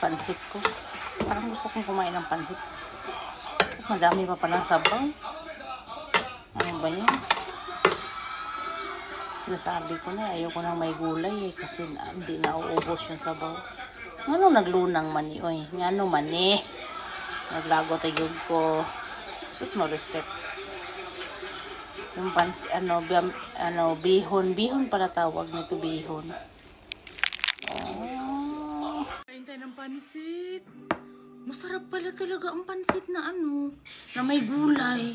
Pansit ko. Parang gusto kong kumain ng pansit. Madami pa palang sabaw. Ano ba yan? Sinasabi ko na, ayoko nang may gulay eh, kasi hindi na uubos yung sabaw. Ano naglunang mani, oy? Ngano mani? Naglago tayog ko. Sus mo reset. Yung pans, ano, ano, bihon. Bihon pala tawag nito, bihon. Oh. Tayo ng pansit. Masarap pala talaga ang pansit na ano, na may gulay.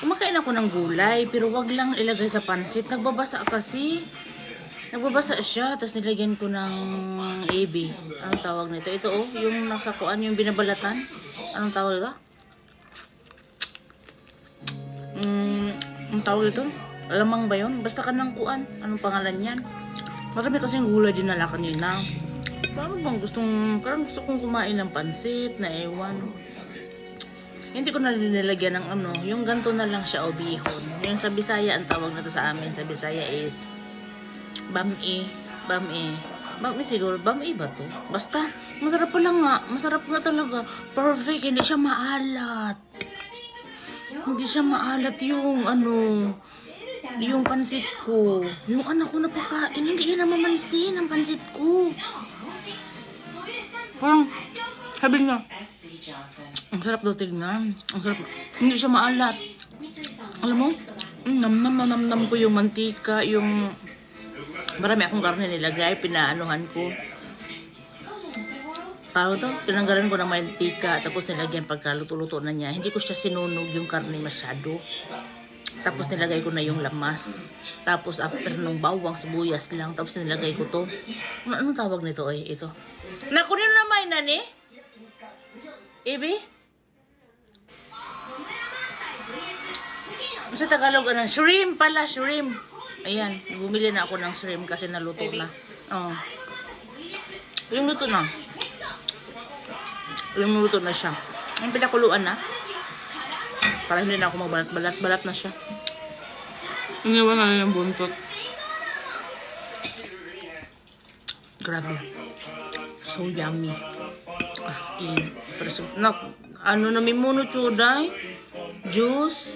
Kumakain ako ng gulay, pero wag lang ilagay sa pansit. Nagbabasa kasi. Nagbabasa siya, tapos nilagyan ko ng AB. Anong tawag nito? Ito oh, yung nasa kuan, yung binabalatan. Anong tawag ito? Mm, anong tawag ito? Alamang ba yun? Basta ka ng kuan. Anong pangalan yan? Marami kasing gulay din nala kanina. Parang bang gustong, parang gusto kong kumain ng pansit na ewan. Hindi ko na nilagyan ng ano, yung ganto na lang siya o bihon. Yung sa Bisaya, ang tawag na to sa amin sa Bisaya is bami. Bami. Bami siguro, bami ba to? Basta, masarap pa lang nga. Masarap nga talaga. Perfect, hindi siya maalat. Hindi siya maalat yung ano, yung pansit ko. Yung anak ko napakain, hindi yan namamansin ang pansit ko. Parang, sabi niya, ang sarap daw tignan. Ang sarap. Hindi siya maalat. Alam mo, mm, namnam na namnam ko yung mantika, yung marami akong karne nilagay, pinaanuhan ko. Tawag to, tinanggalan ko ng mantika, tapos nilagyan pagkaluto-luto na niya. Hindi ko siya sinunog yung karne masyado. Tapos nilagay ko na yung lamas. Tapos after nung bawang, sibuyas lang. Tapos nilagay ko to. Ano, anong tawag nito ay ito? Nakunin nani? Ibi? Sa Tagalog, ano? Shrimp pala, shrimp. Ayan, bumili na ako ng shrimp kasi naluto na. Oh. Yung luto na. Yung luto na siya. Yung pinakuluan na. Para hindi na ako magbalat-balat. Balat na siya. Iniwan na lang yung buntot. Grabe. So yummy. As in. Pero so, na, ano na may muno chuday? Juice.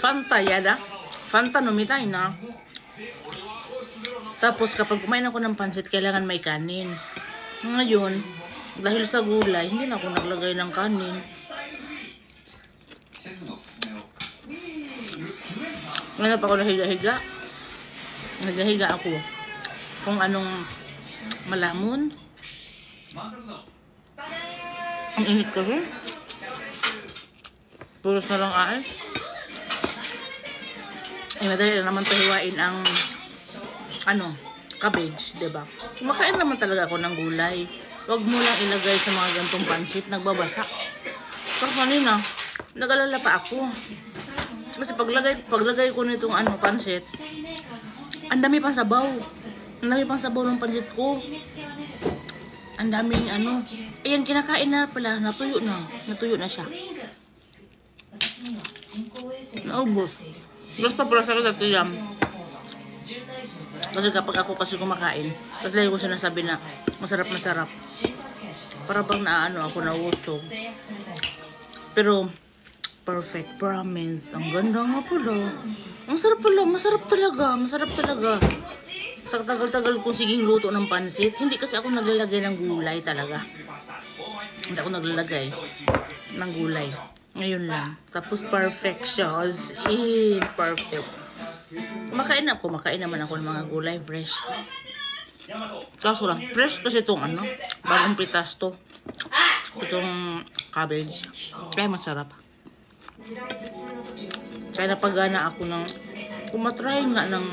Fanta yada. Fanta numitay na. Tapos kapag kumain ako ng pansit, kailangan may kanin. Ngayon, dahil sa gulay, hindi na ako naglagay ng kanin. Ngayon pa ako nahiga-higa. Nahiga-higa ako. Kung anong malamon. Ang init kasi. Pulos na lang ay. Eh, madali naman tahiwain ang ano, cabbage, ba? Kumakain naman talaga ako ng gulay. Huwag mo lang ilagay sa mga gantong pansit, nagbabasa. Pero kanina, nag-alala pa ako. Kasi paglagay, paglagay ko nitong ano, pansit, ang dami pang sabaw. Ang dami pang sabaw ng pansit ko. Ang daming ano. Ayan, kinakain na pala. Natuyo na. Natuyo na siya. Naubos. Basta pala sa dati yan. Kasi kapag ako kasi kumakain, tapos lagi ko sinasabi na masarap masarap. Para bang naano ako nausog. Pero perfect promise. Ang ganda nga pala. Ang sarap pala, masarap talaga, masarap talaga. Sa tagal-tagal kong siging luto ng pansit, hindi kasi ako naglalagay ng gulay talaga. Hindi ako naglalagay ng gulay. Ngayon lang. Tapos perfect siya. In, perfect. Kumakain ako, kumakain naman ako ng mga gulay fresh. Kaso lang, fresh kasi itong ano, bagong pitas to. Itong cabbage. Kaya masarap. Kaya napagana ako ng, kung matry nga ng,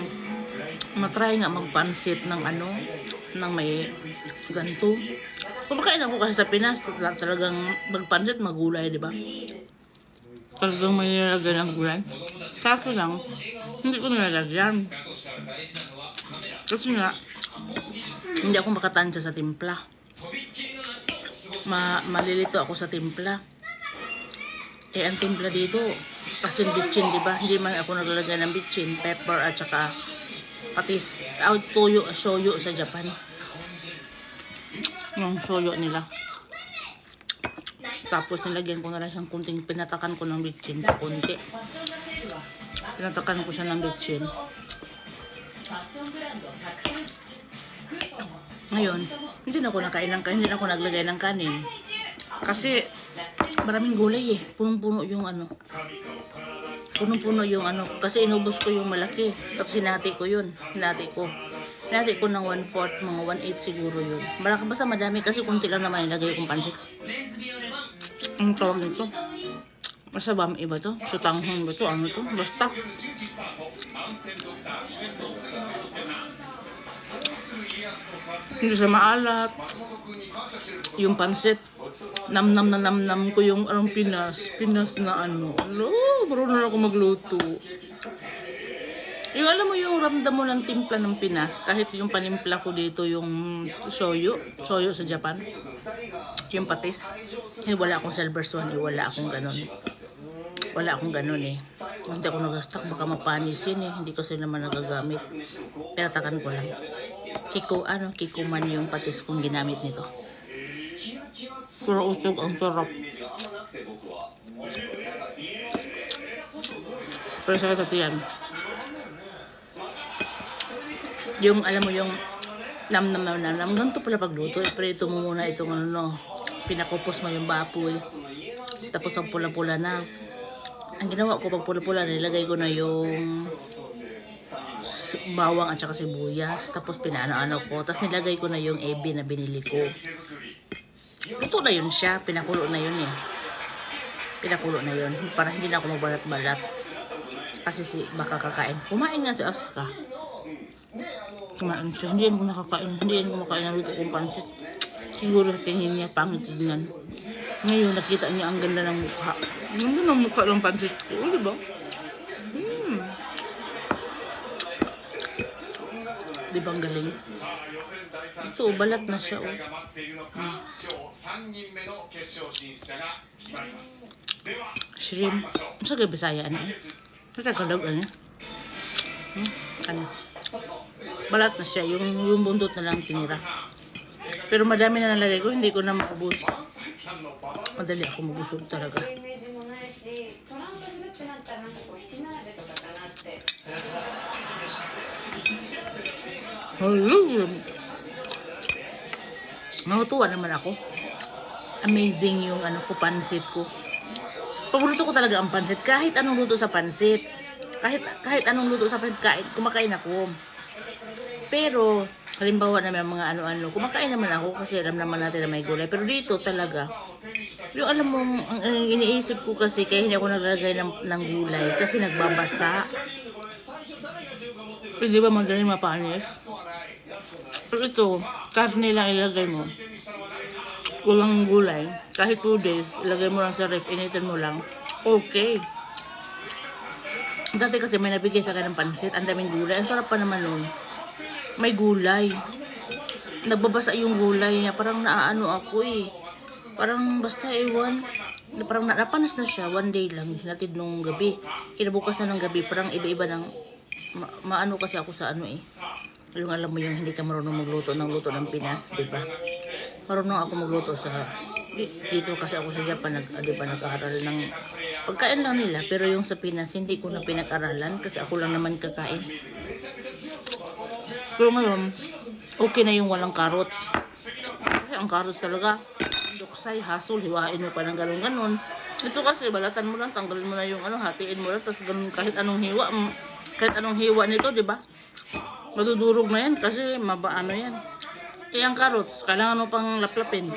matry nga magpansit ng ano, ng may ganto. Kumakain ako kasi sa Pinas, talagang magpansit, magulay, di ba? Talagang may nilagay ng gulay. Kaso lang, hindi ko nilalagyan. Kasi nga, hindi ako makatansya sa timpla. ma malilito ako sa timpla. Eh, ang timpla dito, pasin bitchin, di ba? Hindi man ako naglalagay ng bitchin, pepper, at saka patis, out toyo, soyo sa Japan. Yung soyo nila. Tapos nilagyan ko na lang siyang kunting, pinatakan ko ng bitchin, kunti. Pinatakan ko siya ng bitchin. Ngayon, hindi na ako nakain ng kanin, hindi na ako naglagay ng kanin. Kasi, maraming gulay eh. Punong-puno yung ano. Punong-puno yung ano. Kasi inubos ko yung malaki. Tapos sinati ko yun. Sinati ko. Sinati ko ng 1-4, mga 1-8 siguro yun. Malaki basta madami kasi kunti lang naman ilagay kong pansit. Ang tawag nito. Basta iba to? Sutanghon ba to? Ano to? Basta. Hindi siya maalat. Yung pansit. Nam-nam na nam-nam ko yung anong Pinas. Pinas na ano. Alo, marunong ako magluto. Yung alam mo yung ramdam mo ng timpla ng Pinas, kahit yung panimpla ko dito yung soyo, soyo sa Japan, yung patis, eh, wala akong silver swan, eh, wala akong ganun. Wala akong ganun eh. Hindi ako nag-stock, baka mapanis yun eh. Hindi ko sila naman nagagamit. Pinatakan ko lang. Kiko, ano, kiko man yung patis kong ginamit nito. Pero usog ang sarap. Pero sa yan. Yung, alam mo yung nam nam nam nam nam ganito pala pagluto. Iprito mo muna itong ano, pinakupos mo yung baboy. Tapos ang pula-pula na. Ang ginawa ko pag pula-pula, nilagay ko na yung bawang at saka sibuyas. Tapos pinaano-ano ko. Tapos nilagay ko na yung ebi na binili ko. Luto na yun siya. Pinakulo na yun eh. Pinakulo na yun. Para hindi na ako magbalat-balat. Kasi si baka kakain. Kumain nga si Aska. Kumain siya. Hindi yan ko nakakain. Hindi yan kumakain ng luto kong pansit. Siguro sa tingin niya pangit tignan. Ngayon nakita niya ang ganda ng mukha. Ang ganda ng mukha ng pansit ko. Di ba? Hmm. Di ang galing? Ito, balat na siya. Oh. が3人目の決勝進出者が決まりますでは Shrimp. Sa gabi Bisaya ano eh? Sa Tagalog ano? Hmm? Ano? Balat na siya. Yung, yung bundot na lang tinira. Pero madami na nalagay ko. Hindi ko na maubos. Madali ako mabusog talaga. イメージもないしトランプルってなったらなんかこう七並べとかかなって Hello! Natutuwa naman ako. Amazing yung ano ko, pansit ko. Paborito ko talaga ang pansit. Kahit anong luto sa pansit. Kahit, kahit anong luto sa pansit, kahit kumakain ako. Pero, halimbawa na may mga ano-ano, kumakain naman ako kasi alam naman natin na may gulay. Pero dito talaga, yung alam mo, ang, ang iniisip ko kasi kaya hindi ako naglalagay ng, ng gulay kasi nagbabasa. Di ba madaling mapanis? Pero ito, karne lang ilagay mo. Walang gulay. Kahit 2 days, ilagay mo lang sa ref, initin mo lang. Okay. Dati kasi may nabigay sa akin ng pansit, ang daming gulay. Ang sarap pa naman nun. May gulay. Nagbabasa yung gulay niya. Parang naaano ako eh. Parang basta ewan. Na Parang na- napanas na siya. One day lang. Natid nung gabi. Kinabukasan ng gabi. Parang iba-iba ng... Ma- maano kasi ako sa ano eh. Yung alam mo yung hindi ka marunong magluto ng luto ng Pinas, di ba? Marunong ako magluto sa di- dito kasi ako sa Japan nag ah, di ba nag-aaral ng pagkain lang nila pero yung sa Pinas hindi ko na pinag-aralan kasi ako lang naman kakain. Pero ngayon, okay na yung walang karot. Kasi ang karot talaga, duksay, hasol, hiwain mo pa ng ganun-ganun. Ito kasi, balatan mo lang, tanggalin mo na yung ano, hatiin mo lang, tapos ganun, kahit anong hiwa, kahit anong hiwa nito, di ba? Madudurog na yan kasi maba ano yan. Eh, ang carrots, kailangan mo pang laplapin.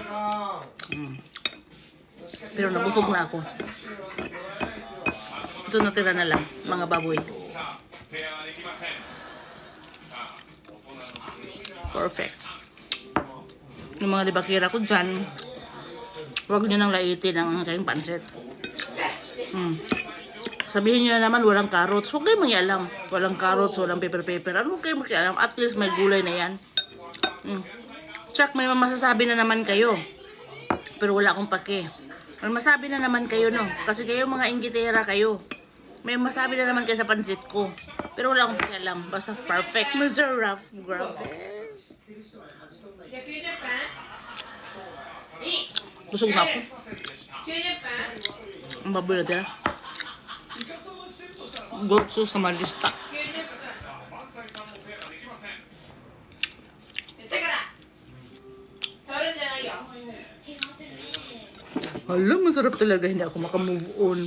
Mm. Pero nabusog na ako. Ito natira na lang, mga baboy. Perfect. Yung mga libakira ko dyan, huwag nyo nang laitin ang aking pansit. Mm. Sabihin nyo na naman walang carrots. Huwag kayo mangialam. Walang carrots, walang paper paper. Ano huwag kayo makialam? At least may gulay na yan. Mm. Tsak, may masasabi na naman kayo. Pero wala akong pake. May masabi na naman kayo, no? Kasi kayo mga inggitera kayo. May masabi na naman kayo sa pansit ko. Pero wala akong pakialam. Basta perfect. Masarap. Grabe. Busog na ako. Ang baboy na tira. Goat sauce na malista. Hala, masarap talaga. Hindi ako makamove on.